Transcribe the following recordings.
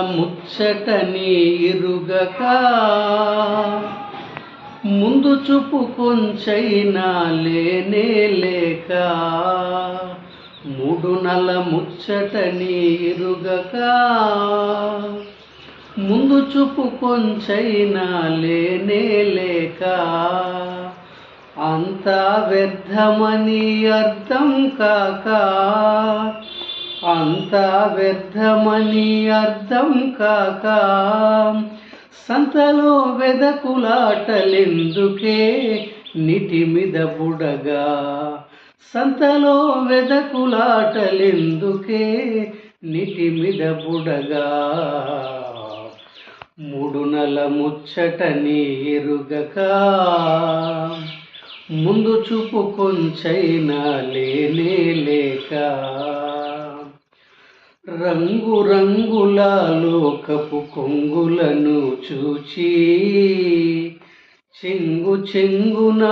ముచ్చటని ఇరుగక ముందు చూపు కొంచైనా లేనే లేక. మూడు నల ముచ్చటని ఇరుగక ముందు చూపు కొంచైనా లేనే లేక. అంతా వ్యర్థమని అర్థం కాక. అంతా వ్యర్థమని అర్థం కాక సంతలో వెదకులాటలెందుకే నిటి మీద బుడగా? సంతలో వెదకులాటలెందుకే నిటి మీద బుడగా? మూడు ముచ్చట ముచ్చటని ముందు చూపు కొంచైనా లేనే లేక రంగు రంగుల లోకపు కొంగులను చూచి చెంగు చెంగున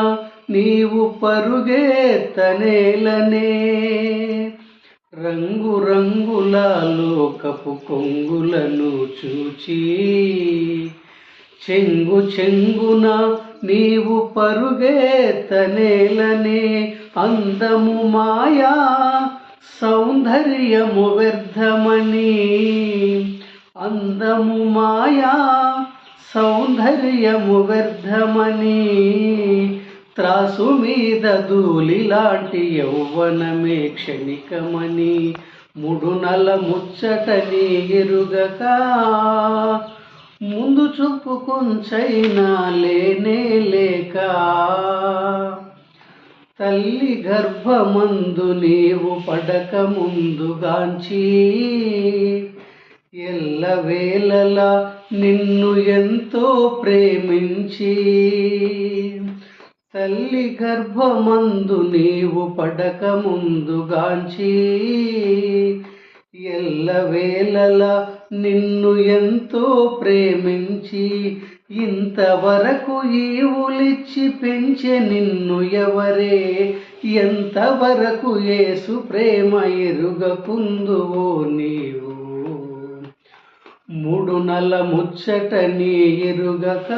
నీవు పరుగేతనేలనే రంగు రంగుల లోకపు కొంగులను చూచి చెంగు చెంగున నీవు పరుగేతనేలనే అందము మాయా సౌందర్యము వ్యర్థమని. అందము మాయా సౌందర్యము వ్యర్థమని. త్రాసు మీద ధూళి లాంటి యౌవనమే క్షణికమని. ముడునల ముచ్చటని ఎరుగక. ముందు చూపు కొంచైనా లేనే లేక. తల్లి గర్భమందు నీవు పడక ముందుగాంచి ఎల్లవేళలా నిన్ను ఎంతో ప్రేమించి. తల్లి గర్భమందు నీవు పడక ముందుగాంచి ఎల్లవేళలా నిన్ను ఎంతో ప్రేమించి. ఇంతవరకు ఈవులిచ్చి పెంచే నిన్ను ఎవరే? ఎంతవరకు ఏసు ప్రేమ ఎరుగకుందువో నీవు? మూడు నల ముచ్చటని ఎరుగక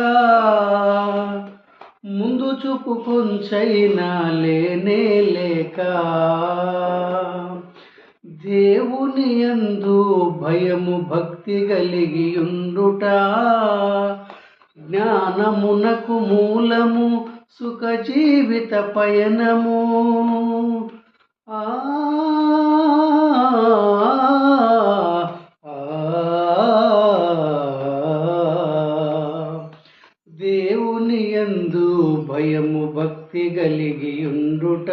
ముందు చూపు కొంచైనా లేనే లేక దేవుని యందు భయము భక్తి కలిగి ఉండుట జ్ఞానమునకు మూలము సుఖ జీవిత పయనము. ఆ దేవుని యందు భయము భక్తి కలిగి ఉండుట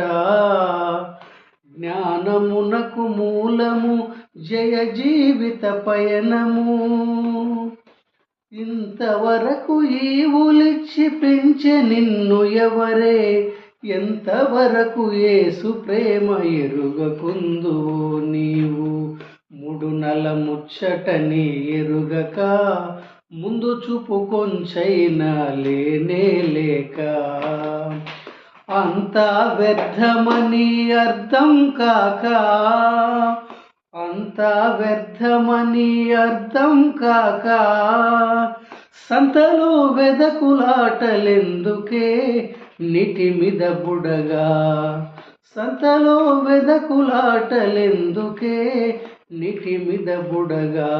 జ్ఞానమునకు మూలము జయ జీవిత పయనము. ఇంతవరకు ఈవులిచ్చి పెంచే నిన్ను ఎవరే? ఎంతవరకు ఏసు ప్రేమ ఎరుగకుందు నీవు? మూడు నల ముచ్చటని ఎరుగక ముందు చూపు కొంచైనా లేనే లేక. అంతా వ్యర్థమని అర్థం కాక అంతా వ్యర్థమని అర్థం కాక సంతలో వెదకులాటలెందుకే నిటి మీద బుడగా? సంతలో వెదకులాటలెందుకే నిటి మీద బుడగా?